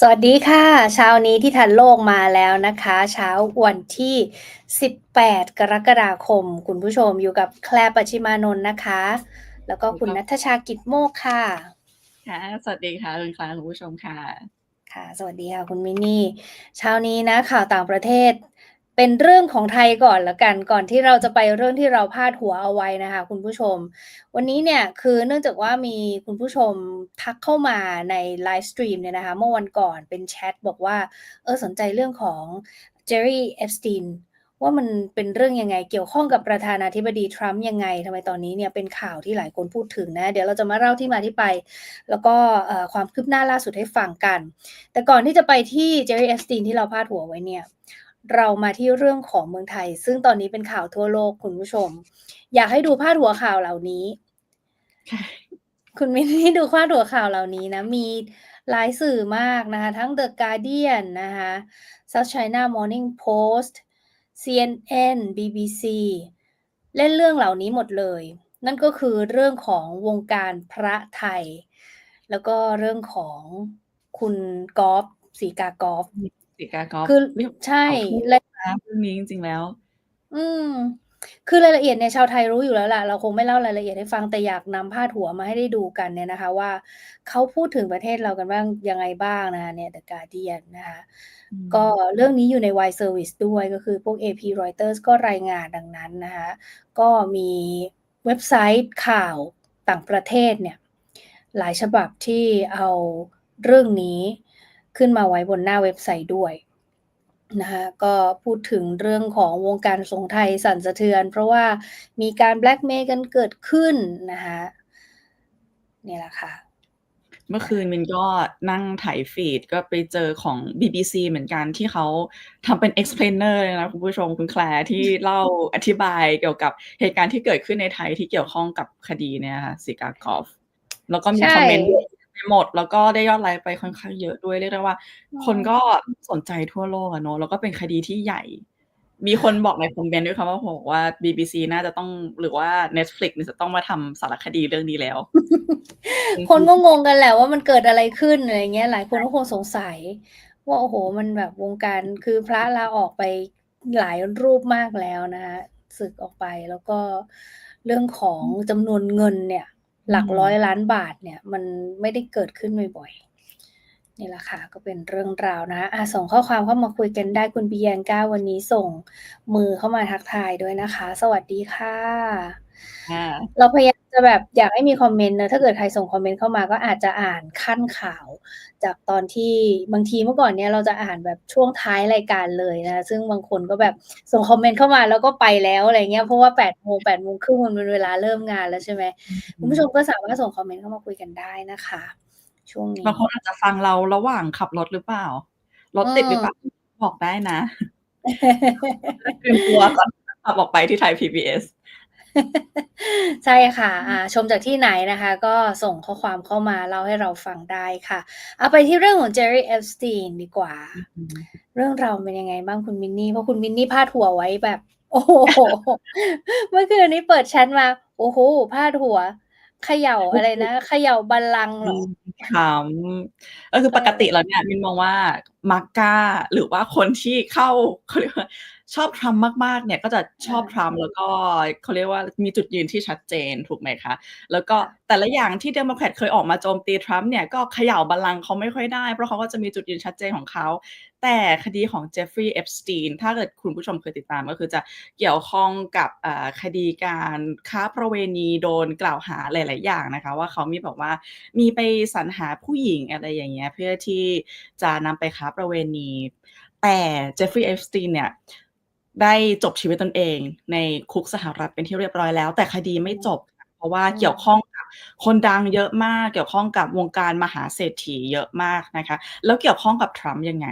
สวัสดีค่ะ เช้านี้ที่ทันโลกมาแล้วนะคะ เช้าวันที่ 18 กรกฎาคม คุณผู้ชมอยู่กับแคลร์ปัชชิมานนท์นะคะ แล้วก็คุณครับนัทชากิจโมกค่ะ ค่ะ สวัสดีค่ะคุณคลาคุณผู้ชมค่ะ ค่ะ สวัสดีค่ะ คุณมินนี่ เช้านี้นะข่าวต่างประเทศ เป็นเรื่องของไทยก่อนละกันก่อนที่เราจะไปเรื่องที่เราพาดหัวเอาไว้นะคะ คุณผู้ชม วันนี้เนี่ยคือเนื่องจากว่ามีคุณผู้ชมทักเข้ามาในไลฟ์สตรีมเนี่ยนะคะเมื่อวันก่อนเป็นแชทบอกว่าเออสนใจเรื่องของเจอร์รี่เอฟสตีนว่ามันเป็นเรื่องยังไงเกี่ยวข้องกับประธานาธิบดีทรัมป์ยังไงทำไมตอนนี้เนี่ยเป็นข่าวที่หลายคนพูดถึงนะ เดี๋ยวเราจะมาเล่าที่มาที่ไป แล้วก็ความคืบหน้าล่าสุดให้ฟังกัน แต่ก่อนที่จะไปที่เจอร์รี่เอฟสตีนที่เราพาดหัวไว้เนี่ย เรามาที่เรื่องของเมืองไทย ซึ่งตอนนี้เป็นข่าวทั่วโลกคุณผู้ชม อยากให้ดูพาดหัวข่าวเหล่านี้ค่ะคุณมินนี่ดูพาดหัวข่าวเหล่านี้นะ มีหลายสื่อมากนะคะ ทั้ง The Guardian นะคะ South China Morning Post CNN BBC เล่นเรื่องเหล่านี้หมดเลย นั่นก็คือเรื่องของวงการพระไทย แล้วก็เรื่องของคุณกอล์ฟสีกากอล์ฟ สิกากอล์ฟคือเรียกใช่ขอพูดและนะเรื่องนี้จริงๆแล้ว อืม คือรายละเอียดเนี่ยชาวไทยรู้อยู่แล้วล่ะ เราคงไม่เล่ารายละเอียดให้ฟังแต่อยากนำพาดหัวมาให้ได้ดูกันเนี่ยนะคะ ว่าเขาพูดถึงประเทศเรากันบ้างยังไงบ้างนะคะเนี่ย The Guardian นะคะอืมก็เรื่องนี้อยู่ใน Wide Service ด้วยก็คือพวก AP Reuters ก็รายงานดังนั้นนะคะก็มีเว็บไซต์ข่าวต่างประเทศเนี่ย หลายฉบับที่เอาเรื่องนี้ ขึ้นมาไว้บนหน้าเว็บไซต์ด้วยนะคะก็พูดถึงเรื่องของวงการสงฆ์ไทยสั่นสะเทือน เพราะว่ามีการแบล็กเมย์กันเกิดขึ้นนะคะนี่แหละค่ะ เมื่อคืนมินก็นั่งไถฟีดก็ไปเจอของ BBC เหมือนกันที่เขาทำเป็น explainer เลยนะคุณผู้ชมคุณแคลร์ที่เล่าอธิบายเกี่ยวกับเหตุการณ์ที่เกิดขึ้นในไทยที่เกี่ยวข้องกับคดีเนี่ยค่ะสิกากอล์ฟแล้วก็มีใช่คอมเมนต์ ไปหมด แล้วก็ได้ยอดไลค์ไปค่อนข้างเยอะด้วยเรียกได้ว่า คนก็สนใจทั่วโลกอะเนอะแล้วก็เป็นคดีที่ใหญ่ มีคนบอกในคอมเมนต์ด้วยค่ะว่าบอกว่า BBC น่าจะต้องหรือว่า Netflix เนี่ยจะต้องมาทำสารคดีเรื่องนี้แล้ว คนก็งงกันแหละว่ามันเกิดอะไรขึ้นอะไรเงี้ย หลายคนก็คงสงสัย ว่าโอ้โห มันแบบวงการคือพระลาออกไปหลายรูปมากแล้วนะคะศึกออกไปแล้วก็เรื่องของจำนวนเงินเนี่ย หลักอืมร้อยล้านบาทเนี่ยมันไม่ได้เกิดขึ้นบ่อยๆนี่แหละค่ะก็เป็นเรื่องราวนะอะส่งข้อความเข้ามาคุยกันได้คุณปิยนก้าวันนี้ส่งมือเข้ามาทักทายด้วยนะคะ สวัสดีค่ะอ่าเราพยายาม จะแบบอยากให้มีคอมเมนต์นะถ้าเกิดใครส่งคอมเมนต์เข้ามาก็อาจจะอ่านขั้นข่าว จากตอนที่บางทีเมื่อก่อนเนี้ยเราจะอ่านแบบช่วงท้ายรายการเลยนะ ซึ่งบางคนก็แบบส่งคอมเมนต์เข้ามาแล้วก็ไปแล้วอะไรเงี้ยเพราะว่าแปดโมงแปดโมงครึ่งมันเป็นเวลาเริ่มงานแล้วใช่ไหมคุณผู้ชมก็สามารถส่งคอมเมนต์เข้ามาคุยกันได้นะคะ ช่วงนี้บางคนอาจจะฟังเราระหว่างขับรถหรือเปล่ารถติดหรือเปล่าบอกได้นะเตรียมตัวก่อนขับออกไปที่ไทย PBS ใช่ค่ะอ่าชมจากที่ไหนนะคะ ก็ส่งข้อความเข้ามาเล่าให้เราฟังได้ค่ะ เอาไปที่เรื่องของเจอร์รี่เอฟสตีนดีกว่า เรื่องราวเป็นยังไงบ้างคุณมินนี่ เพราะคุณมินนี่พาดหัวไว้แบบ โอ้โห เมื่อคืนนี้เปิดแชทมา โอ้โหพาดหัวเขย่าอะไรนะเขย่าบัลลังก์เหรอถามก็คือปกติแล้วเนี่ยมินมองว่ามาร์ก้าหรือว่าคนที่เข้าเขาเรียกว่า ชอบทรัมป์มากๆ เนี่ยก็จะชอบทรัมป์แล้วก็เขาเรียกว่ามีจุดยืนที่ชัดเจนถูกไหมคะ แล้วก็แต่ละอย่างที่เดโมแครตเคยออกมาโจมตีทรัมป์เนี่ยก็เขย่าบัลลังก์เขาไม่ค่อยได้ เพราะเขาก็จะมีจุดยืนชัดเจนของเขา แต่คดีของเจฟฟรีย์เอฟสตีนถ้าเกิดคุณผู้ชมเคยติดตามก็คือจะเกี่ยวข้องกับอ่าคดีการค้าประเวณีโดนกล่าวหาหลาย ๆ อย่างนะคะ ว่าเขามีแบบว่ามีไปสรรหาผู้หญิงอะไรอย่างเงี้ยเพื่อที่จะนำไปค้าประเวณี แต่เจฟฟรีย์เอฟสตีนเนี่ย ได้จบชีวิตตนเอง ในคุกสหรัฐเป็นที่เรียบร้อยแล้ว แต่คดีไม่จบค่ะเพราะว่าอืมเกี่ยวข้องกับคนดังเยอะมาก เกี่ยวข้องกับวงการมหาเศรษฐีเยอะมากนะคะ แล้วเกี่ยวข้องกับทรัมป์ยังไง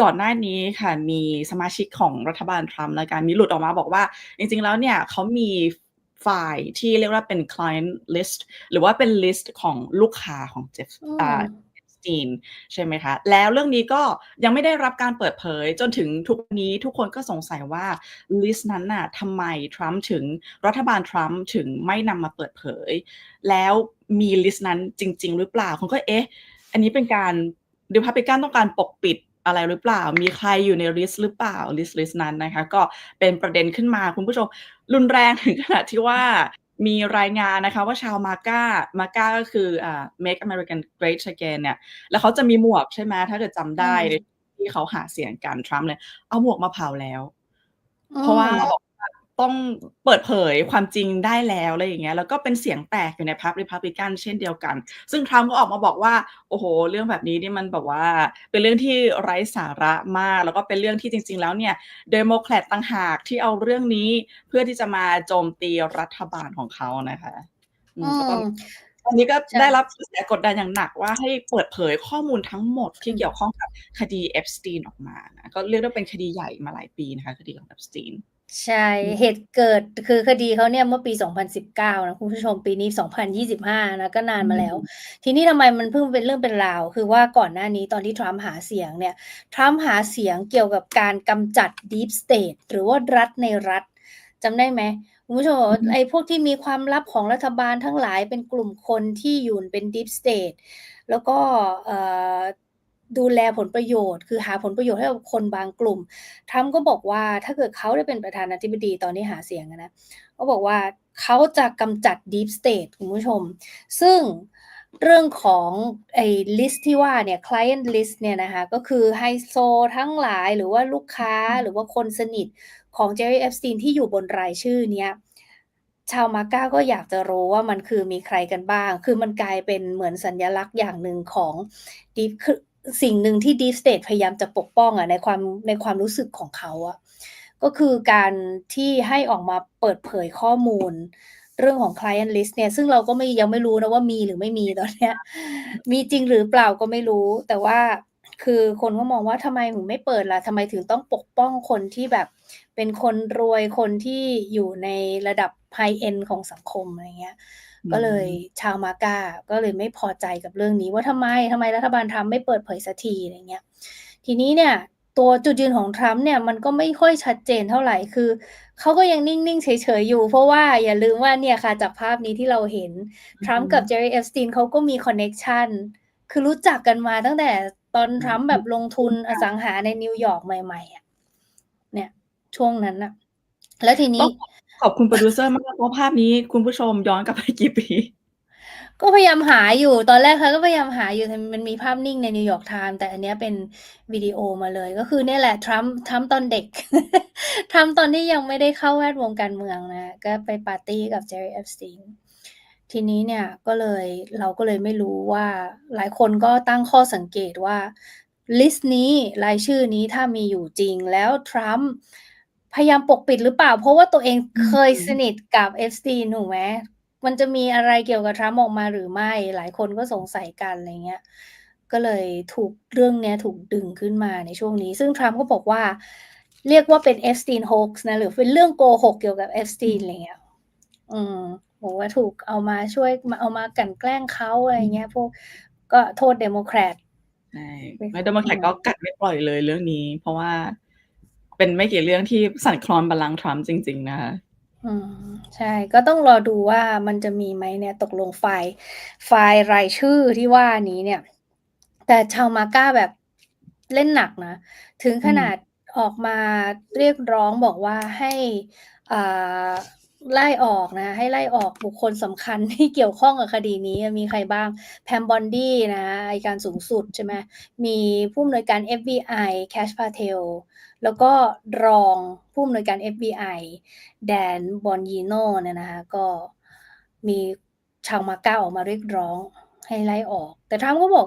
ก่อนหน้านี้ค่ะมีสมาชิกของรัฐบาลทรัมป์ในการมีหลุดออกมาบอกว่า จริงๆแล้วเนี่ยเขามีฝ่ายที่เรียกว่าเป็น client list หรือว่าเป็น list ของลูกค้าของเจฟอืมอ่า จีนใช่ไหมคะ แล้วเรื่องนี้ก็ยังไม่ได้รับการเปิดเผยจนถึงทุกวันนี้ทุกคนก็สงสัยว่าลิสต์นั้นน่ะทำไมทรัมป์ถึงรัฐบาลทรัมป์ถึงไม่นำมาเปิดเผย แล้วมีลิสต์นั้นจริง ๆ หรือเปล่าคนก็เอ๊ะ อันนี้เป็นการ Republican ต้องการปกปิดอะไรหรือเปล่า มีใครอยู่ในลิสต์หรือเปล่าลิสต์ลิสต์นั้นนะคะ ก็เป็นประเด็นขึ้นมาคุณผู้ชมรุนแรงถึงขนาดที่ว่า มีรายงานนะคะว่าชาวมาก้ามาก้าก็คืออ่า Make American Great Again เนี่ย แล้วเขาจะมีหมวกใช่ไหมถ้าเกิดจำได้อืมที่เขาหาเสียงกันทรัมป์เลย เอาหมวกมาเผาแล้วอืเพราะว่ามบอกว่า ต้องเปิดเผยความจริงได้แล้วอะไรอย่างเงี้ยแล้วก็เป็นเสียงแตกอยู่ในพรรค Republican เช่นเดียวกัน ซึ่งทรัมป์ก็ออกมาบอกว่า โอ้โฮเรื่องแบบนี้นี่มันแบบว่า เป็นเรื่องที่ไร้สาระมาก แล้วก็เป็นเรื่องที่จริง ๆ แล้วเนี่ย Democrat ต่างหากที่เอาเรื่องนี้เพื่อที่จะมาโจมตีรัฐบาลของเขานะคะอือืมก็มต้องตอนนี้ก็ใช่ได้รับกระแสกดดันอย่างหนักว่าให้เปิดเผยข้อมูลทั้งหมดที่อืมเกี่ยวข้องกับคดี Epstein ออกมานะก็เรียกได้ว่าเป็นคดีใหญ่มาหลายปีนะคะคดีของ Epstein ใช่อืมเหตุเกิดคือคดีเขาเนี่ยเมื่อปี 2019 นะคุณผู้ชมปีนี้ 2025 นะก็นานอืมาแล้วมทีนี้ทำไมมันเพิ่งเป็นเรื่องเป็นราว คือว่าก่อนหน้านี้ตอนที่ทรัมป์หาเสียงเนี่ยทรัมป์หาเสียงเกี่ยวกับการกำจัด Deep State หรือว่ารัฐในรัฐจำได้ไหม?คุณผู้ชมบอกอืว่าอฮึไอ้พวกที่มีความลับของรัฐบาลทั้งหลายเป็นกลุ่มคนที่อยู่เป็น Deep State แล้วก็เอ่อ ดูแลผลประโยชน์ คือหาผลประโยชน์ให้กับคนบางกลุ่มทรัมป์ก็บอกว่าถ้าเกิดเขาได้เป็นประธานาธิบดีตอนที่หาเสียงนะเขาบอกว่าเขาจะกำจัด Deep State คุณผู้ชม ซึ่งเรื่องของไอ้ลิสต์ที่ว่าเนี่ย Client List เนี่ยนะคะก็คือไฮโซทั้งหลายหรือว่าลูกค้าหรือว่าคนสนิทของ Jeffrey Epstein ที่อยู่บนรายชื่อเนี้ยชาวมาก้าก็อยากจะรู้ว่ามันคือมีใครกันบ้าง คือมันกลายเป็นเหมือนสัญลักษณ์อย่างหนึ่งของ Deep สิ่งหนึ่งที่ Deep State พยายามจะปกป้องอะในความในความรู้สึกของเขาอะก็คือการที่ให้ออกมาเปิดเผยข้อมูล เรื่องของ Client List เนี่ย ซึ่งเราก็ไม่ยังไม่รู้นะว่ามีหรือไม่มีตอนเนี้ย มีจริงหรือเปล่าก็ไม่รู้ แต่ว่าคือคนก็มองว่าทำไมถึงไม่เปิดล่ะทำไมถึงต้องปกป้องคนที่แบบ เป็นคนรวยคนที่อยู่ในระดับ High End ของสังคมอะไรเงี้ย ก็เลยมชาวมาก้าก็เลยไม่พอใจกับเรื่องนี้ว่าทำไมทำไมรัฐบาลทรัมป์ไม่เปิดเผยสักทีอะไรเงี้ยทีนี้เนี่ยตัวจุดยืนของทรัมป์เนี่ยมันก็ไม่ค่อยชัดเจนเท่าไรคือเขาก็ยังนิ่ง ๆ เฉย ๆ อยู่ เพราะว่าอย่าลืมว่าเนี่ยค่ะจากภาพนี้ที่เราเห็นอืทอรัมฮึป์กับ Jeffrey Epstein เขาก็มีคอนเน็กชันคือรู้จักกันมาตั้งแต่ตอนอืทรัมมป์แบบลงทุนอค่ะสังหาในนิวยอร์กใหม่ ๆอะเนี่ย ช่วงนั้นน่ะแล้วทีนต้ี้อง ขอบคุณโพรดิวเซอร์มากเพราะภาพนี้คุณผู้ชมย้อนกลับไปกี่ปี ก็พยายามหาอยู่ตอนแรกเขาก็พยายามหาอยู่มันมีภาพนิ่งใน New York Times แต่อันนี้เป็นวิดีโอมาเลยก็คือเนี่ยแหละทรัมป์ทรัมป์ตอนเด็กทรัมป์ตอนที่ยังไม่ได้เข้าแวดวงการเมืองนะ ก็ไปปาร์ตี้กับ Jeffrey Epstein ทีนี้เนี่ยก็เลยเราก็เลยไม่รู้ว่าหลายคนก็ตั้งข้อสังเกตว่าลิสต์นี้รายชื่อนี้ถ้ามีอยู่จริงแล้วทรัมป์ พยายามปกปิดหรือเปล่า เพราะว่าตัวเองอืเคยสมนิทกับ Epstein ถูกไหมมันจะมีอะไรเกี่ยวกับทรัมป์ออกมาหรือไม่ หลายคนก็สงสัยกันอะไรเงี้ย ก็เลยถูกเรื่องเนี้ยถูกดึงขึ้นมาในช่วงนี้ ซึ่งทรัมป์ก็บอกว่า เรียกว่าเป็น Epstein Hoax นะ หรือเป็นเรื่องโกหกเกี่ยวกับอื Epstein มอะไรเงี้ย อืมบอกว่าถูกเอามาช่วยมาเอามากลั่นแกล้งเขาอะไรอืมเงี้ย พวกก็โทษ Democrat ใช่ไปไม่อื Democrat ก็มกัดไม่ปล่อยเลยเรื่องนี้ เพราะว่า เป็นไม่กี่เรื่องที่สั่นคลอนบัลลังก์ทรัมป์จริง ๆ นะคะอืมใช่ก็ต้องรอดูว่ามันจะมีไหมเนี่ยตกลงไฟล์ไฟล์รายชื่อที่ว่านี้เนี่ย แต่ชาวมาก้าแบบเล่นหนักนะ ถึงขนาดออกมาเรียกร้องบอกว่าให้อ่าไล่ออกนะ ให้ไล่ออกบุคคลสำคัญที่เกี่ยวข้องกับคดีนี้มีใครบ้าง Pam Bondi นะอัยการสูงสุดใช่ไหมมีผู้อำนวยการ FBI Kash Patel แล้วก็รองผู้อำนวยการ FBI Dan Bongino เนี่ยนะคะก็มีชาวมาก้าออกมาเรียกร้องให้ไล่ออก แต่ทรัมป์ก็บอก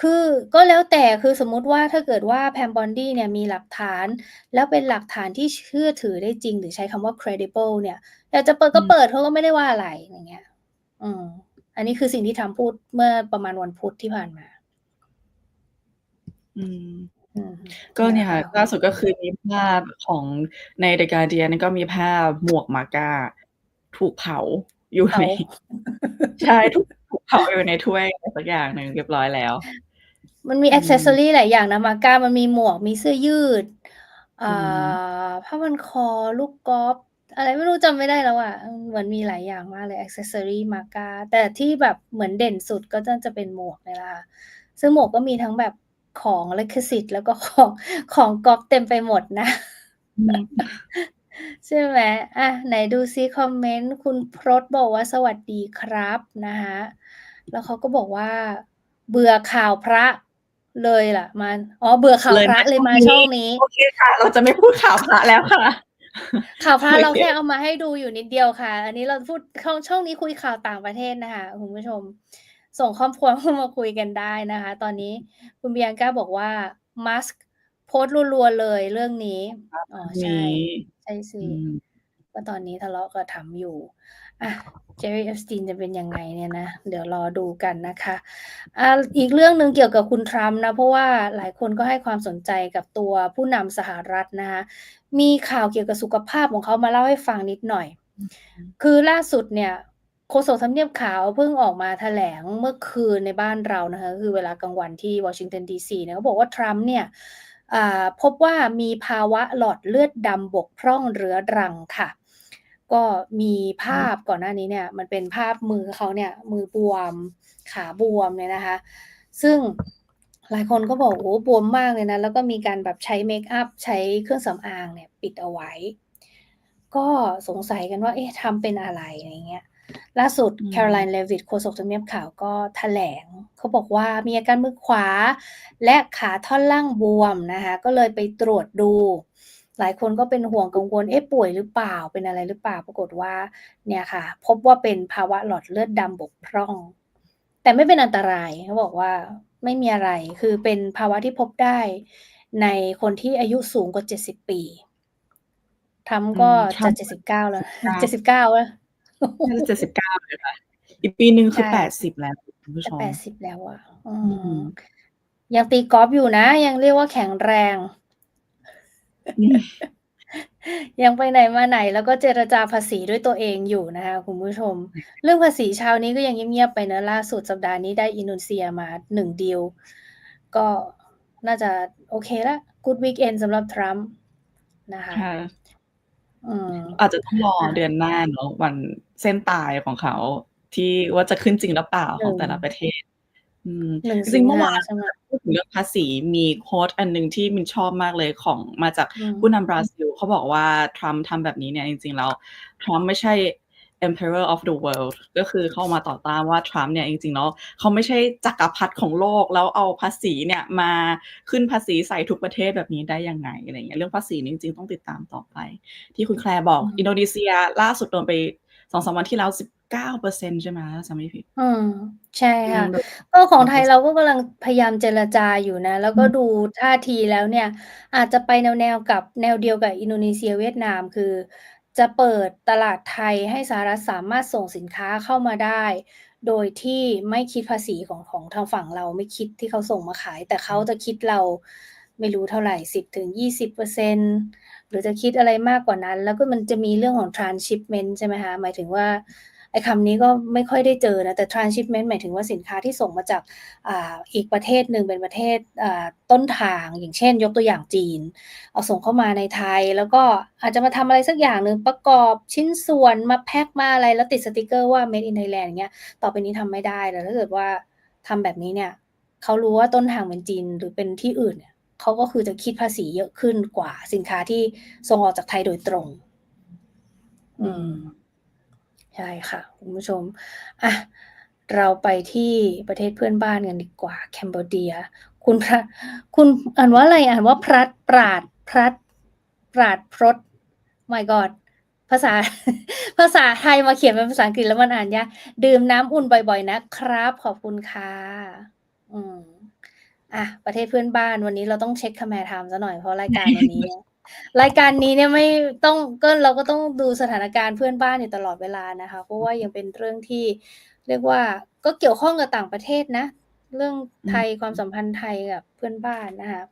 คือก็แล้วแต่คือสมมุติว่าถ้าเกิดว่า Pam Bondi เนี่ยมีหลักฐาน แล้วเป็นหลักฐานที่เชื่อถือได้จริง หรือใช้คำว่า credible เนี่ยอยากจะเปิดอืก็มเปิดเขาก็ไม่ได้ว่าอะไรอย่างเงี้ย อืม อันนี้คือสิ่งที่ทรัมป์พูดเมื่อประมาณวันพุธที่ผ่านมา อืม อืม ก็นะเนี่ยคะค่ะ ล่าสุดก็คือมีภาพของใน The Guardian ก็มีภาพหมวกมาก้า ถูกเผาอยู่เผาในใช่ ถูก ถูกเผาอยู่ในถ้วยอะไรสักอย่างหนึ่งเรียบร้อยแล้ว มันมี อืแอกเซสซอม รี หลายอย่างนะมาก้า มันมีหมวก มีเสื้อยืดอือ่มาผ้าพันคอ ลูกกอล์ฟ อะไรไม่รู้จำไม่ได้แล้วอะอืมเหมือนมีหลายอย่างมากเลยแอกเซสซอรีมาก้า แต่ที่แบบเหมือนเด่นสุดก็น่าจะเป็นหมวกเนี่ยแหละค่ะ ซึ่งหมวกก็มีทั้งแบบ ของลิขสิทธิ์แล้วก็ของของก๊อปเต็มไปหมดนะอืมใช่ไหมอะไหนดูซิคอมเมนต์คุณพรตบอกว่าสวัสดีครับนะคะแล้วเขาก็บอกว่าเบื่อข่าวพระเลยล่ะมันอ๋อเบื่อข่าวเลยพระมาเลยมาช่ช่อวงงนี้นี้โอเคค่ะ เราจะไม่พูดข่าวพระแล้วค่ะ ข่าวพระโอเคเราแค่เอามาให้ดูอยู่นิดเดียวค่ะ อันนี้เราพูดช่องช่องนี้คุยข่าวต่างประเทศนะคะคุณผู้ชม ส่งครอบครัวเข้ามาคุยกันได้นะคะ ตอนนี้คุณเบียงก้าบอกว่ามัสโพสต์รัวๆเลยเรื่องนี้อ๋อใช่นี้ใช่สิอืมว่าตอนนี้ทะเลาะกับทำอยู่อะเจอรี่เอฟสตีนจะเป็นยังไงเนี่ยนะ เดี๋ยวรอดูกันนะคะอะอีกเรื่องหนึ่งเกี่ยวกับคุณทรัมป์นะ เพราะว่าหลายคนก็ให้ความสนใจกับตัวผู้นำสหรัฐนะคะมีข่าวเกี่ยวกับสุขภาพของเขามาเล่าให้ฟังนิดหน่อย คือล่าสุดเนี่ย โฆษกทำเนียบขาวเพิ่งออกมาแถลงเมื่อคืนในบ้านเรานะคะคือเวลากลางวันที่วอชิงตันดีซีเนี่ยเขาบอกว่าทรัมป์เนี่ยอ่าพบว่ามีภาวะหลอดเลือดดำบกพร่องเรื้อรังค่ะ ก็มีภาพก่อนหน้านี้เนี่ยมันเป็นภาพมือเขาเนี่ยมือบวมขาบวมเนี่ยนะคะ ซึ่งหลายคนก็บอกโอ้บวมมากเลยนะ แล้วก็มีการแบบใช้เมคอัพใช้เครื่องสำอางเนี่ยปิดเอาไว้ ก็สงสัยกันว่าเอ๊ะทำเป็นอะไรอะไรเงี้ย ล่าสุดอืมแคโรไลน์เลวิตโฆษกทำเนียบข่าวก็แถลง เขาบอกว่ามีอาการมือขวา และขาท่อนล่างบวมนะคะก็เลยไปตรวจดู หลายคนก็เป็นห่วงกังวลเอ๊ะป่วยหรือเปล่าเป็นอะไรหรือเปล่าปรากฏว่าเนี่ยค่ะ พบว่าเป็นภาวะหลอดเลือดดำบกพร่อง แต่ไม่เป็นอันตรายเขาบอกว่าไม่มีอะไรคือเป็นภาวะที่พบได้ในคนที่อายุสูงกว่า 70 ปีทรัมป์ก็อืมทรัจะมป์79 แล้ว 79 79แล้ว น่าจะเจ็ดสิบเก้าเลยค่ะ อีกปีหนึ่งคือใช่แปดสิบแล้วคุณผู้ชจะม80แล้วอะอือืมมยังตีกอล์ฟอยู่นะ ยังเรียกว่าแข็งแรงอืมยังไปไหนมาไหน แล้วก็เจรจาภาษีด้วยตัวเองอยู่นะคะคุณผู้ชม เรื่องภาษีเช้านี้ก็ยังเงียบๆไปนะล่าสุดสัปดาห์นี้ได้อินโดนีเซียมาหนึ่งดีลก็น่าจะโอเคละ Good Weekend สำหรับทรัมป์นะคะ ค่ะอืมอาจจะต้องรออะเดือนหน้าเนาะวันเส้นตายของเขา ที่ว่าจะขึ้นจริงหรือเปล่าหขอนึ่งงแต่ละประเทศ อืมหนึ่งจสิริงงๆเมื่อหาวานใช่ไหมพูดถึงเรื่องภาษีมีโค้ดอันหนึ่งที่มินชอบมากเลยของมาจากอืมผู้นำบราซิลเขาบอกว่าทรัมป์ทำแบบนี้เนี่ยจริงๆแล้วทรัมป์ไม่ใช่ emperor of the world ก็คือเข้ามาต่อต้านว่าทรัมป์เนี่ยจริงๆแล้วเขาไม่ใช่จักรพรรดิของโลกแล้วเอาภาษีเนี่ยมาขึ้นภาษีใส่ทุกประเทศแบบนี้ได้ยังไงอะไรเงี้ยเรื่องภาษีนี่จริงๆต้องติดตามต่อไป ที่คุณแคลร์บอกอืมอินโดนีเซียล่าสุดโดนไปสองสามวันที่แล้วสิบเก้าเปอร์เซ็นใช่ไหมถ้าจำไม่ผิด อืม ใช่อืค่ะมก็ของไทยเราก็กำลังพยายามเจรจาอยู่นะ แล้วก็อืมดูท่าทีแล้วเนี่ย อาจจะไปแนวแนวกับแนวเดียวกับอินโดนีเซียเวียดนามคือ จะเปิดตลาดไทยให้สหรัฐสามารถส่งสินค้าเข้ามาได้ โดยที่ไม่คิดภาษีของของทางฝั่งเราไม่คิดที่เขาส่งมาขาย แต่เขาจะคิดเราไม่รู้เท่าไหร่สิบถึงยี่สิบเปอร์เซ็นหรือจะคิดอะไรมากกว่านั้น แล้วก็มันจะมีเรื่องของ transshipment ใช่ไหมคะหมายถึงว่า ไอ้คำนี้ก็ไม่ค่อยได้เจอนะแต่ transshipment หมายถึงว่าสินค้าที่ส่งมาจากอ่าอีกประเทศหนึ่งเป็นประเทศอ่าต้นทาง อย่างเช่น ยกตัวอย่างจีน เอาส่งเข้ามาในไทย แล้วก็อาจจะมาทำอะไรสักอย่างหนึ่งประกอบชิ้นส่วนมาแพ็คมาอะไรแล้วติดสติกเกอร์ว่า made in Thailand อย่างเงี้ยต่อไปนี้ทำไม่ได้แต่ถ้าเกิดว่าทำแบบนี้เนี่ยเขารู้ว่าต้นทางเป็นจีนหรือเป็นที่อื่นเนี่ยเขาก็คือจะคิดภาษีเยอะขึ้นกว่าสินค้าที่ส่งออกจากไทยโดยตรง อืม ใช่ค่ะคุณผู้ชมอะเราไปที่ประเทศเพื่อนบ้านกันดีกว่าแคนเบอร์เดีย คุณพระคุณอ่านว่าอะไรอ่านว่าพรัดปราดพรัดปราดพรด my god ภาษาภาษาไทยมาเขียนเป็นภาษาอังกฤษแล้วมันอ่านยากดื่มน้ำอุ่นบ่อยๆ นะครับ ขอบคุณค่ะอืมอะประเทศเพื่อนบ้านวันนี้เราต้องเช็คคแมร์ไทม์ซะหน่อยเพราะรายการวันนี้ รายการนี้เนี่ยไม่ต้องก็เราก็ต้องดูสถานการณ์เพื่อนบ้านอยู่ตลอดเวลานะคะ เพราะว่ายังเป็นเรื่องที่เรียกว่าก็เกี่ยวข้องกับต่างประเทศนะ เรื่องไทยความสัมพันธ์ไทยกับเพื่อนบ้านนะคะ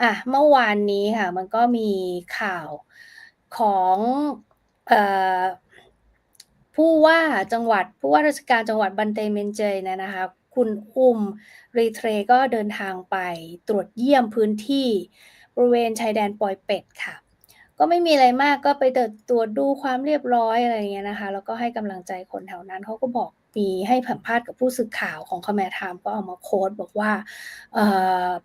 อะเมื่อวานนี้ค่ะ มันก็มีข่าวของอผู้ว่าจังหวัดผู้ว่าราชการจังหวัดบันเตเมนเจยเนยนะคะคุณอุ้มรีเทรก็เดินทางไปตรวจเยี่ยมพื้นที่ บริเวณชายแดนปอยเป็ดค่ะ ก็ไม่มีอะไรมากก็ไปเดินตรวจดูความเรียบร้อยอะไรเงี้ยนะคะ แล้วก็ให้กำลังใจคนแถวนั้นเขาก็บอกมีให้สัมภาษณ์กับผู้สื่อข่าวของคแมร์ไทม์ก็เอามาโค้ดบอกว่า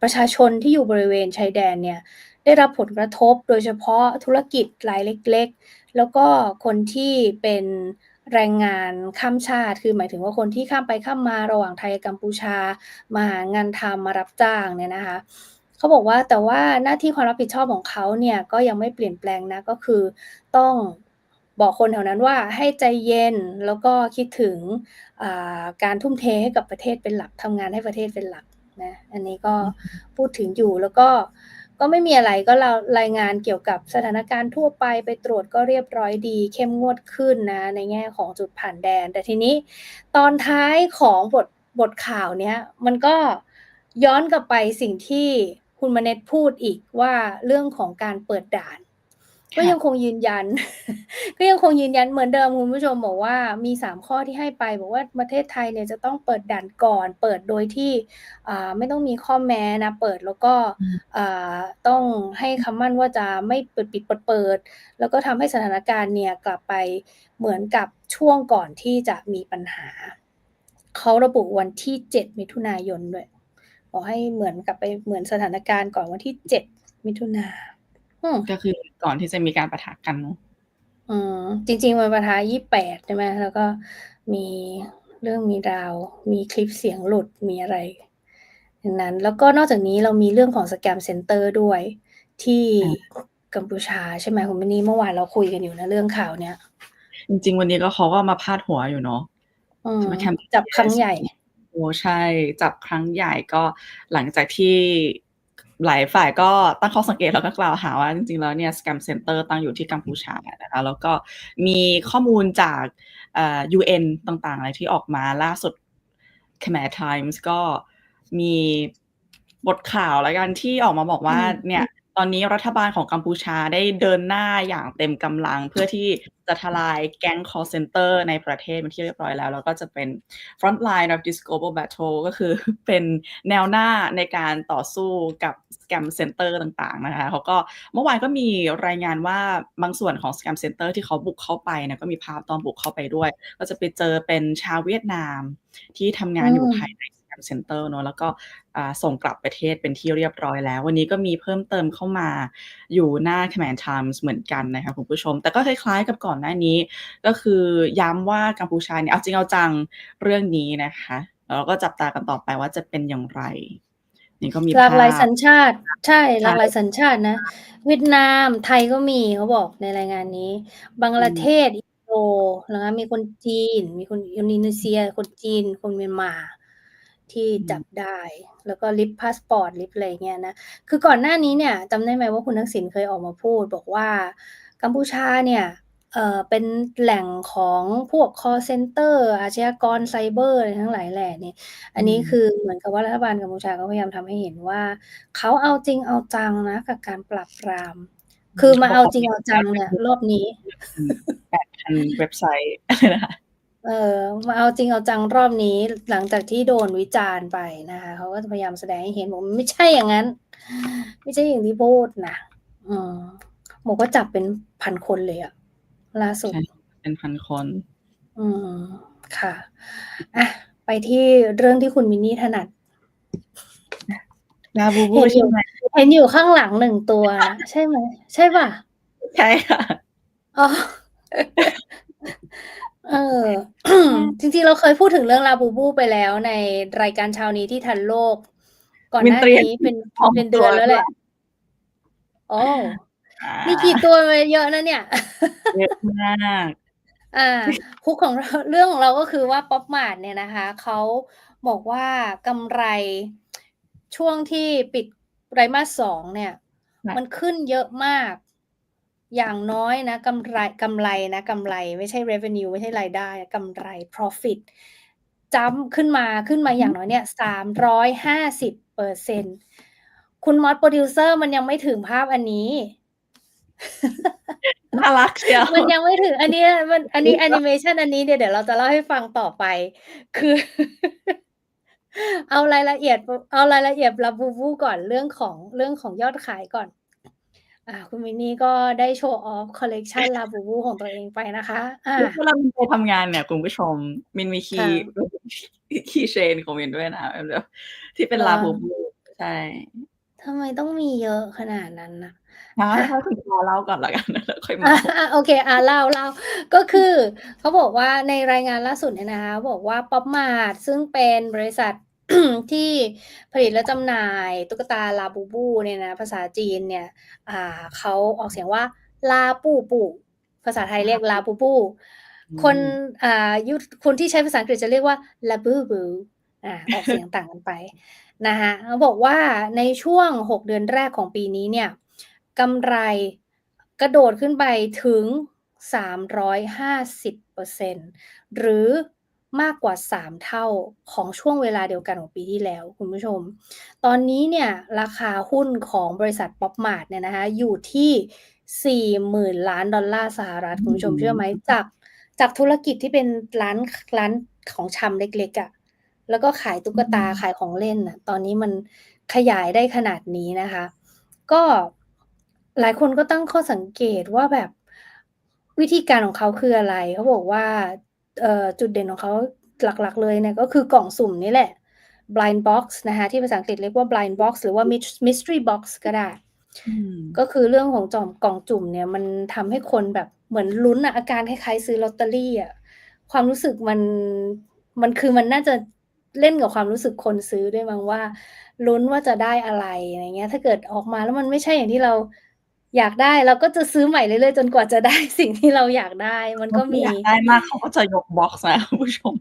ประชาชนที่อยู่บริเวณชายแดนเนี่ยได้รับผลกระทบโดยเฉพาะธุรกิจรายเล็ก ๆ แล้วก็คนที่เป็นแรงงานข้ามชาติ คือหมายถึงว่าคนที่ข้ามไปข้ามมาระหว่างไทยกัมพูชา มาหางานทำมารับจ้างเนี่ยนะคะ เขาบอกว่าแต่ว่าหน้าที่ความรับผิดชอบของเขาเนี่ยก็ยังไม่เปลี่ยนแปลงนะก็คือต้องบอกคนแถวนั้นว่าให้ใจเย็นแล้วก็คิดถึงการทุ่มเทให้กับประเทศเป็นหลักทำงานให้ประเทศเป็นหลักนะอันนี้ก็พูดถึงอยู่แล้วก็ก็ไม่มีอะไรก็เรารายงานเกี่ยวกับสถานการณ์ทั่วไปไปตรวจก็เรียบร้อยดี เข้มงวดขึ้นนะ ในแง่ของจุดผ่านแดน แต่ทีนี้ตอนท้ายของบทบทข่าวเนี้ยมันก็ย้อนกลับไปสิ่งที่ คุณมเนตพูดอีกว่าเรื่องของการเปิดด่าน ก็ยังคงยืนยัน ก็ยังคงยืนยันเหมือนเดิมคุณผู้ชมบอกว่ามีสามข้อที่ให้ไป บอกว่าประเทศไทยเนี่ยจะต้องเปิดด่านก่อน เปิดโดยที่อ่าไม่ต้องมีข้อแม้นะเปิดแล้วก็อืมอ่าต้องให้คำมั่นว่าจะไม่เปิดปิดเปิดเปิด แล้วก็ทำให้สถานการณ์เนี่ยกลับไปเหมือนกับช่วงก่อนที่จะมีปัญหาเขาระบุวันที่ 7 มิถุนายนด้วย บอกให้เหมือนกับไปเหมือนสถานการณ์ก่อนวันที่7มิถุนาอืมก็คือก่อนที่จะมีการปะทะกันเนาะอืมจริง ๆ มันประทายี่แปดใช่ไหมแล้วก็มีเรื่องมีราว มีคลิปเสียงหลุดมีอะไรอย่างนั้น แล้วก็นอกจากนี้เรามีเรื่องของสแกมเซ็นเตอร์ด้วย ที่กัมพูชาใช่ไหมคุณมินี่เมื่อวานเราคุยกันอยู่นะเรื่องข่าวเนี้ยจริง ๆ วันนี้ก็เขาก็มาพาดหัวอยู่เนาะอืมใช่ไหมแคมป์จับครั้งใหญ่ โอ้ใช่ จับครั้งใหญ่ก็หลังจากที่หลายฝ่ายก็ตั้งข้อสังเกตแล้วก็กล่าวหาว่าจริงๆ แล้วเนี่ยสแกมเซ็นเตอร์ตั้งอยู่ที่กัมพูชานะคะแล้วก็มีข้อมูลจากเอ่อ UN ต่างๆ อะไรที่ออกมาล่าสุด Khmer Times ก็มีบทข่าวแล้วกันที่ออกมาบอกว่าเนี่ย ตอนนี้รัฐบาลของกัมพูชาได้เดินหน้าอย่างเต็มกำลัง เพื่อที่จะทลายแก๊ง call center ในประเทศเป็นที่เรียบร้อยแล้ว แล้วก็จะเป็น front line of this global battle ก็คือเป็นแนวหน้าในการต่อสู้กับ scam center ต่างๆนะคะเขาก็เมื่อวานก็มีรายงานว่าบางส่วนของ scam center ที่เขาบุกเข้าไปนี่ยก็มีภาพตอนบุกเข้าไปด้วย ก็จะไปเจอเป็นชาวเวียดนามที่ทำงานอยู่ภายใน scam center เนอะแล้วก็อ่าส่งกลับประเทศเป็นที่เรียบร้อยแล้ว วันนี้ก็มีเพิ่มเติมเข้ามาอยู่หน้า Command Times เหมือนกันนะคะคุณผู้ชม แต่ก็คล้ายๆกับก่อนหน้านี้ ก็คือย้ำว่ากัมพูชาเนี่ยเอาจริงเอาจังเรื่องนี้นะคะแล้วเราก็จับตากันต่อไปว่าจะเป็นอย่างไรนี่ก็มีหลากหลายภพสัญชาติ ใช่หลากหลายสัญชาตินะ เวียดนามไทยก็มีเขาบอกในรายงานนี้บังกลาเทศอินโดนะคะมีคนจีน มีคนอินโดนีเซีย คนจีน คนเมียนมา ที่อืมจับได้ แล้วก็ลิฟต์พาสปอร์ตลิฟต์อะไรเงี้ยนะ คือก่อนหน้านี้เนี่ยจำได้ไหมว่าคุณทักษิณเคยออกมาพูด บอกว่ากัมพูชาเนี่ยเอ่อเป็นแหล่งของพวก call center อาชญากรไซเบอร์อะไรทั้งหลายแหล่นี่ อันนี้อืมคือเหมือนกับว่ารัฐบาลกัมพูชาก็พยายามทำให้เห็นว่า เขาเอาจริงเอาจังนะกับการปราบปราม คือมาเอาจริงเอาจังเนี่ยรอบนี้แปดพันเว็บไซต์นะคะ เออมาเอาจริงเอาจังรอบนี้หลังจากที่โดนวิจารณ์ไปนะคะเขาก็จะพยายามแสดงให้เห็นบอกมันไม่ใช่อย่างนั้น ไม่ใช่อย่างที่พูดนะอืมหมก็จับเป็นพันคนเลยอะล่าสุดใช่เป็นพันคน อืมค่ะอะไปที่เรื่องที่คุณมินนี่ถนัดลาบูบูเห็นอยู่ใช่ไหมเห็นอยู่ข้างหลังหนึ่งตัวนะใช่ไหมใช่ป่ะ ใช่ค่ะอ๋อ เออ จริงๆ เราเคยพูดถึงเรื่องลาบูบูไปแล้วในรายการเช้านี้ที่ทันโลก ก่อนหน้ามินเตรียมนี้เป็นสองเป็นเดือนแล้วแหละตัวโอ้อ่ามีกี่ตัวมาเยอะนะเนี่ย เยอะมาก อ่าคุกของเราเรื่องของเราก็คือว่าป๊อปมาร์ทเนี่ยนะคะเขาบอกว่ากำไรช่วงที่ปิดไตรมาสสองเนี่ยค่ะมันขึ้นเยอะมาก อย่างน้อยนะกำไรกำไรนะกำไรไม่ใช่ revenue ไม่ใช่รายได้นะกำไร profit จัมขึ้นมาขึ้นมาอย่างน้อยเนี่ยสามร้อยห้าสิบเปอร์เซ็นคุณมอสโปรดิวเซอร์มันยังไม่ถึงภาพอันนี้น่ารักเชียวมันยังไม่ถึง อันเนี้ยมันอันนี้แอนิเมชันอันนี้เดี๋ยวเดี๋ยวเราจะเล่าให้ฟังต่อไป คือ เอารายละเอียด เอารายละเอียดลาบูบูก่อนเรื่องของเรื่องของยอดขายก่อน อ่า คุณมินนี่ก็ได้โชว์ออฟคอลเลกชัน Labubu ของตัวเองไปนะคะอาเวลามินไปทำงานเนี่ยคุณผู้ชมมินมีคีค่ะย์ key chain ของมินด้วยนะแบบที่เป็นเหรอ? Labubu ใช่ทำไมต้องมีเยอะขนาดนั้นน่ะ?อาอาให้คุณปอเล่าก่อนแล้วกันแล้วค่อยอาเมาท์ๆโอเคอาเล่าๆก็คือ เขาบอกว่าในรายงานล่าสุดเนี่ยนะคะบอกว่า Pop-Mart ซึ่งเป็นบริษัท ที่ผลิตและจำหน่ายตุ๊กตา Labubu เนี่ยนะ ภาษาจีนเนี่ยอ่าเขาออกเสียงว่าลาปู้ปู้ภาษาไทยเรียก Labubu อืคนมอ่ายุคนที่ใช้ภาษาอังกฤษจะเรียกว่า Labubu อาออกเสียงต่างกันไปนะคะเขาบอกว่าในช่วง 6 เดือนแรกของปีนี้เนี่ยกำไรกระโดดขึ้นไปถึง 350%หรือ มากกว่า 3 เท่าของช่วงเวลาเดียวกันของปีที่แล้ว คุณผู้ชม ตอนนี้เนี่ยราคาหุ้นของบริษัท Pop-Mart เนี่ยนะคะอยู่ที่ 40,000 ล้านดอลลาร์สหรัฐอืคุณผู้ชมเชื่อไหมมจากจากธุรกิจที่เป็นร้านร้านของชำเล็กๆอะแล้วก็ขายตุ๊อืกตามขายของเล่นน่ะตอนนี้มันขยายได้ขนาดนี้นะคะ ก็หลายคนก็ตั้งข้อสังเกตว่าแบบวิธีการของเขาคืออะไร?เขาบอกว่าเอ่อ จุดเด่นของเขาหลักๆ เลยเนี่ยก็คือกล่องสุ่มนี่แหละ Blind Box นะคะที่ภาษาอังกฤษเรียกว่า Blind Box หรือว่า Mys Mystery Box ก็ได้อืมก็คือเรื่องของจ่อมกล่องจุ่มเนี่ย มันทำให้คนแบบเหมือนลุ้นอะอาการคล้ายๆซื้อลอตเตอรี่อะความรู้สึกมันมันคือมันน่าจะเล่นกับความรู้สึกคนซื้อด้วยมั้งว่าลุ้นว่าจะได้อะไรอะไรเงี้ย ถ้าเกิดออกมาแล้วมันไม่ใช่อย่างที่เรา อยากได้เราก็จะซื้อใหม่เรื่อยๆจนกว่าจะได้สิ่งที่เราอยากได้ มันคนก็ที่มีอยากได้มากเขาก็จะยกบ็อกซ์นะคุณผู้ชม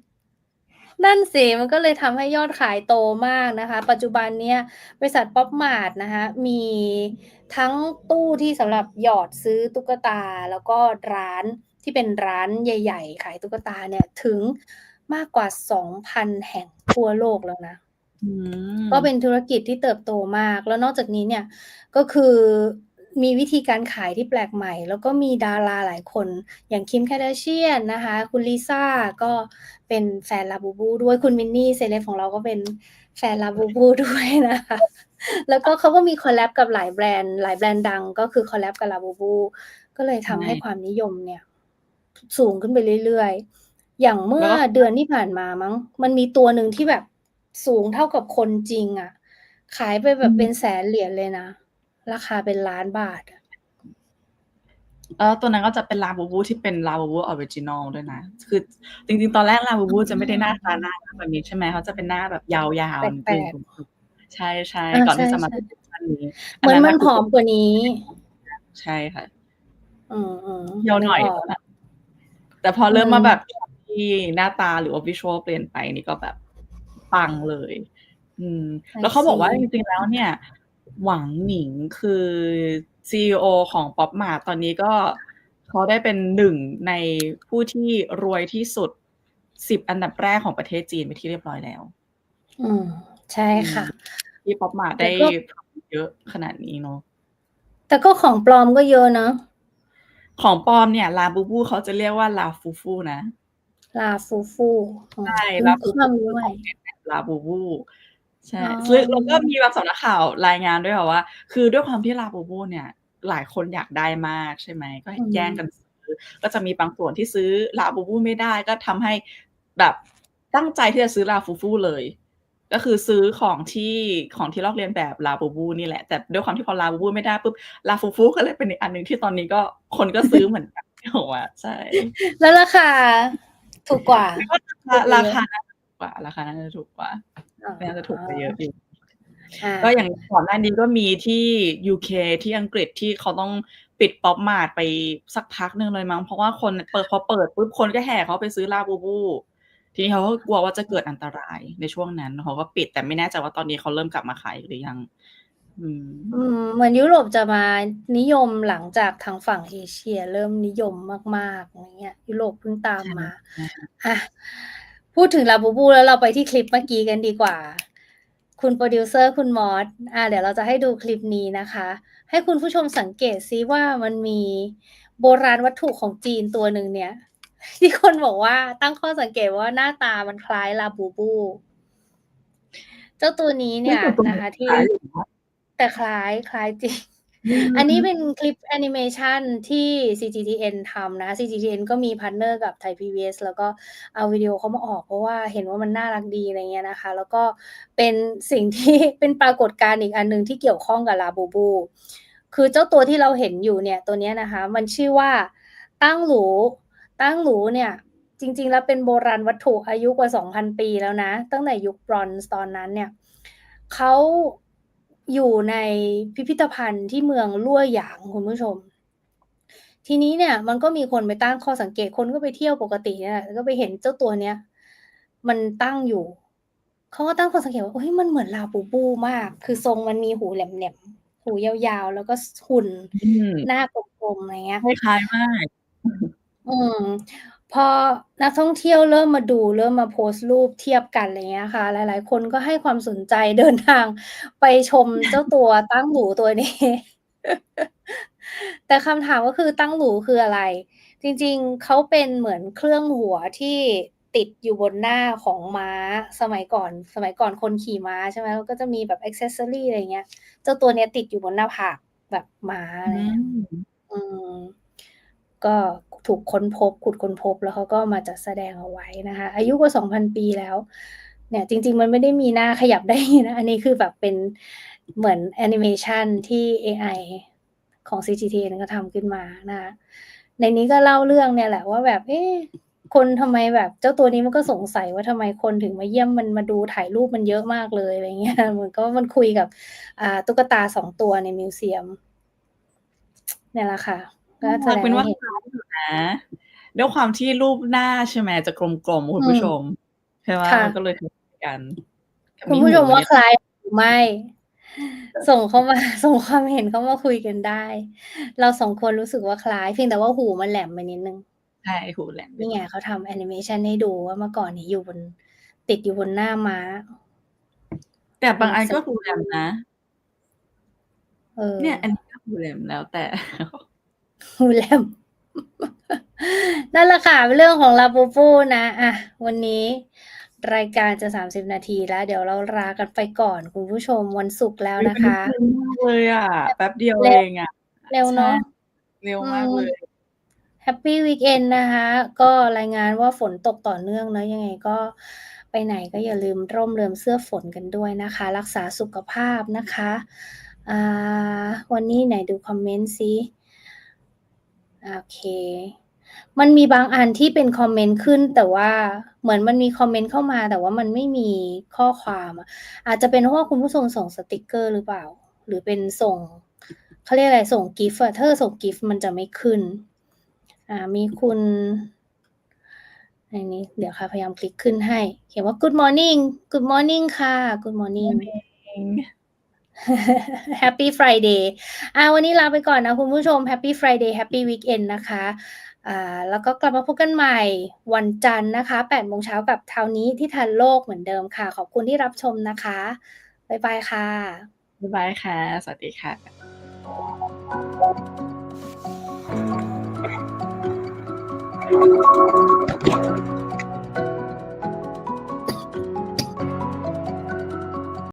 นั่นสิมันก็เลยทำให้ยอดขายโตมากนะคะ ปัจจุบันเนี่ยบริษัท Pop-Mart นะคะมีทั้งตู้ที่สำหรับหยอดซื้อตุ๊กตา แล้วก็ร้านที่เป็นร้านใหญ่ ๆ ขายตุ๊กตาเนี่ยถึงมากกว่า 2,000 แห่งทั่วโลกแล้วนะอืมก็เป็นธุรกิจที่เติบโตมาก แล้วนอกจากนี้เนี่ยก็คือ มีวิธีการขายที่แปลกใหม่ แล้วก็มีดาราหลายคน อย่าง Kim Kardashian นะคะ คุณลิซ่าก็เป็นแฟน Labubu ด้วยคุณมินนี่เซเลบของเราก็เป็นแฟน Labubu ด้วยนะคะ แล้วก็เขาก็มีคอลแลบกับหลายแบรนด์ หลายแบรนด์ดังก็คือคอลแลบกับ Labubu ก็เลยทำให้ใช่ความนิยมเนี่ย สูงขึ้นไปเรื่อยๆ อย่างเมื่แล้อวก็เดือนที่ผ่านมามั้ง มันมีตัวหนึ่งที่แบบสูงเท่ากับคนจริงอะขายไปแบอืบเป็นมแสนเหรียญเลยนะ ราคาเป็นล้านบาทอะเออตัวนั้นก็จะเป็น Labubu ที่เป็น Labubu ออริจินัลด้วยนะ คือ จริงๆ ตอนแรกอื Labubu จะไม่ได้หน้าตามน่ารักแบบนี้ใช่ไหมเขาจะเป็นหน้าแบบยาวแปๆนิดหลนึ่งกใช่ๆๆอาก่อนใชที่จะมา่เป็นๆเวอร์ชันนี้เหอันมือนนั้นมัน่ะนคืผออมกว่านี้ ใช่ค่ะอืมๆเหี่ยวนึหน่อยกออตกอนนั้นแต่พออืเริ่มมาแบมบช็อปที่หน้าตาหรือว่า Visual เปลี่ยนไปนี่ก็แบบปังเลย อืม I แล้วเขาบอกว่าจ see ริงๆแล้วเนี่ย หวังหนิงคือ CEO ของ Pop-Mart ตอนนี้ก็เขาได้เป็น1ในผู้ที่รวยที่สุด10อันดับแรกของประเทศจีนเป็นที่เรียบร้อยแล้ว อืมใช่อืค่ะมที่ Pop-Mart แตได้่ก็ทำเยอะขนาดนี้เนาะแต่ก็ของปลอมก็เยอะนะ ของปลอมเนี่ย Labubu เขาจะเรียกว่า Lafufu นะ Lafufu อ๋อใช่เพิ่ง Lafufu ฟังคืด้อวขยองเลียนแบบ Labubu ใช่อ๋อซึ่งแล้วก็มีบางสำนักข่าวรายงานด้วยค่ะว่า คือด้วยความที่ Labubu เนี่ย หลายคนอยากได้มากใช่ไหม ก็อืแย่งมกันซื้อ ก็จะมีบางส่วนที่ซื้อ Labubu ไม่ได้ ก็ทำให้แบบตั้งใจที่จะซื้อ Lafufu เลย ก็คือซื้อของที่ของที่ลอกเลียนแบบ Labubu นี่แหละ แต่ด้วยความที่พอ Labubu ไม่ได้ปุ๊บ Lafufu ก็เลยเป็นอีกอันหนึ่งที่ตอนนี้ก็คนก็ซื้อเหมือนกันนึกออกไหมใช่ แล้วราคาถูกกว่าก็ถูกกว่าราเยคา อะน่าจะถูกกว่าราคาน่าจะถูกกว่าอ๋อน่าจะถูกกว่าเยอะอยู่อาก็อย่างก่อนหน้านี้ก็มีที่ UK ที่อังกฤษที่เขาต้องปิด Pop-Mart ไปสักพักหนึ่งเลยมั้งเพราะว่าคนเปิดพอเปิดปุ๊บคนก็แห่เข้าไปซื้อ Labubu ทีนี้เขาก็กลัวว่าจะเกิดอันตรายในช่วงนั้นเขาก็ปิดแต่ไม่แน่ใจว่าตอนนี้เขาเริ่มกลับมาขายหรือยังอืมอืมเหมือนยุโรปจะมานิยมหลังจากทางฝั่งเอเชีย เริ่มนิยมมากๆอย่างเงี้ย ยุโรปเพิ่งตามใช่มาใช่ค่ะอะ พูดถึง Labubu แล้วเราไปที่คลิปเมื่อกี้กันดีกว่า คุณโพรดิวเซอร์คุณมอสอาเดี๋ยวเราจะให้ดูคลิปนี้นะคะ ให้คุณผู้ชมสังเกตซิว่ามันมีโบราณวัตถุของจีนตัวหนึ่งเนี่ย ที่คนบอกว่าตั้งข้อสังเกตว่าหน้าตามันคล้าย Labubu เจ้าตัวนี้มัเนี่นยอยู่ตรงนะไหนคะที่ขายอยู่นะแต่คล้ายคล้ายจริง อันนี้เป็นคลิปแอนิเมชันที่ CGTN ทำนะ CGTN ก็มีพาร์ตเนอร์กับ Thai PBS แล้วก็เอาวิดีโอเขามาออก เพราะว่าเห็นว่ามันน่ารักดี อะไรเงี้ยนะคะ แล้วก็เป็นสิ่งที่ เป็นปรากฏการณ์อีกอันหนึ่งที่เกี่ยวข้องกับ Labubu คือเจ้าตัวที่เราเห็นอยู่เนี่ย ตัวเนี้ยนะคะ มันชื่อว่าตั้งหรูตั้งหรูเนี่ย จริง ๆ แล้วเป็นโบราณวัตถุอายุกว่า 2,000 ปีแล้วนะ ตั้งแต่ยุคบรอนซ์ตอนนั้นเนี่ยเขา อยู่ในพิพิธภัณฑ์ที่เมืองลั่วหยางคุณผู้ชม ทีนี้เนี่ย มันก็มีคนไปตั้งข้อสังเกตคนก็ไปเที่ยวปกติเนี่ยแหละแล้วก็ไปเห็นเจ้าตัวเนี้ยมันตั้งอยู่เขาก็ตั้งข้อสังเกตว่าเฮ้ยมันเหมือน Labubu มาก คือทรงมันมีหูแหลมๆหูยาวๆ แล้วก็สหุ่นอืมหน้ากลมๆอะไรเงี้ยคล้ายๆมาก อืม พอนักท่องเที่ยวเริ่มมาดูเริ่มมาโพสต์รูปเทียบกันอะไรเงี้ยค่ะ หลาย ๆ คนก็ให้ความสนใจเดินทางไปชมเจ้าตัวตั้งหรูตัวนี้ แต่คำถามก็คือตั้งหรูคืออะไร?จริง ๆเขาเป็นเหมือนเครื่องหัวที่ติดอยู่บนหน้าของม้าสมัยก่อน สมัยก่อนคนขี่ม้าใช่ไหมแล้วก็จะมีแบบแอกเซสซอรีอะไรเงี้ย เจ้าตัวเนี้ยติดอยู่บนหน้าผากแบบม้าอือะไรเงี้ยมอืมก็ ถูกค้นพบขุดค้นพบ แล้วเขาก็มาจัดแสดงเอาไว้นะคะ อายุกว่า 2,000 ปีแล้ว เนี่ยจริง ๆ มันไม่ได้มีหน้าขยับได้นะ อันนี้คือแบบเป็นเหมือนแอนิเมชันที่เอไอของ CGTN เขาทำขึ้นมานะคะในนี้ก็เล่าเรื่องเนี่ยแหละว่าแบบ เอ๊ะคนทำไมแบบ เจ้าตัวนี้มันก็สงสัยว่าทำไมคนถึงมาเยี่ยมมันมาดูถ่ายรูปมันเยอะมากเลยอะไรเงี้ยเหมือนกับว่ามันคุยกับ อ่าตุ๊กตา2ตัวในมิวเซียมเนี่ยแหละค่ะก็แสเอาดงเป็นให้ว่า เห็นคล้ายอยู่นะด้วยความที่รูปหน้าใช่ไหมจะกลมๆคุอืณผู้มชมใช่เปล่าค่ะมันก็เลยคล้ายกันกับคุณมีผู้หูชมว่านิดคล้ายหรือไม่ ส่งเข้ามา ส่งความเห็นเข้ามาคุยกันได้ เรา2คนรู้สึกว่าคล้าย เพียงแต่ว่าหูมันแหลมไปนิดหนึ่งใช่หูแหลมไปนี่หไงน่อยเขาทำแอนิเมชันให้ดูว่าเมื่อก่อนนี้อยู่บนติดอยู่บนหน้าม้า แต่บางอืมอันสก็นุหูกแหลมดีนะเอเนี่ยออันนี้ก็หูแหลมแล้วแต่หูแหลม นั่นแหละค่ะเรื่องของ Labubu นะอะวันนี้รายการจะ30นาทีแล้ว เดี๋ยวเราลากันไปก่อนคุณผู้ชมวันศุกร์แล้วอุ๊ยนะวันคนี้ะเร็วมากเลยอะแป๊บเดียวเร็เอวงอะเร็วใช่เนาะเร็วอืมากมเลยแฮปปีวีกเอนด์นะคะ ก็รายงานว่าฝนตกต่อเนื่องเนาะยังไงก็ไปไหนก็อย่าลืมร่มลืมเสื้อฝนกันด้วยนะคะ รักษาสุขภาพนะคะอ่าวันนี้ไหนดูคอมเมนต์ซิ โอเค มันมีบางอันที่เป็นคอมเมนต์ขึ้น แต่ว่าเหมือนมันมีคอมเมนต์เข้ามา แต่ว่ามันไม่มีข้อความอะอาจจะเป็นเพราะว่าคุณผู้ชมส่งสติกเกอร์หรือเปล่า?หรือเป็นส่งเขาเรียกอะไรส่งกิฟต์อะถ้าเกิดส่งกิฟต์มันจะไม่ขึ้น อ่ามีคุณอันนี้เดี๋ยวค่ะพยายามคลิกขึ้นให้ เขียนว่า Good morning Good morning ค่ะ Good morning morning Happy Friday อาวันนี้ลาไปก่อนนะคุณผู้ชม Happy Friday Happy Weekend นนะคะอ่าแล้วก็กลับมาพบกันใหม่วันจันทร์นะคะ8โมงเช้ากับเท่านี้ที่ทันโลกเหมือนเดิมค่ะ ขอบคุณที่รับชมนะคะ บ๊ายบายค่ะ บ๊ายบายค่ะ สวัสดีค่ะ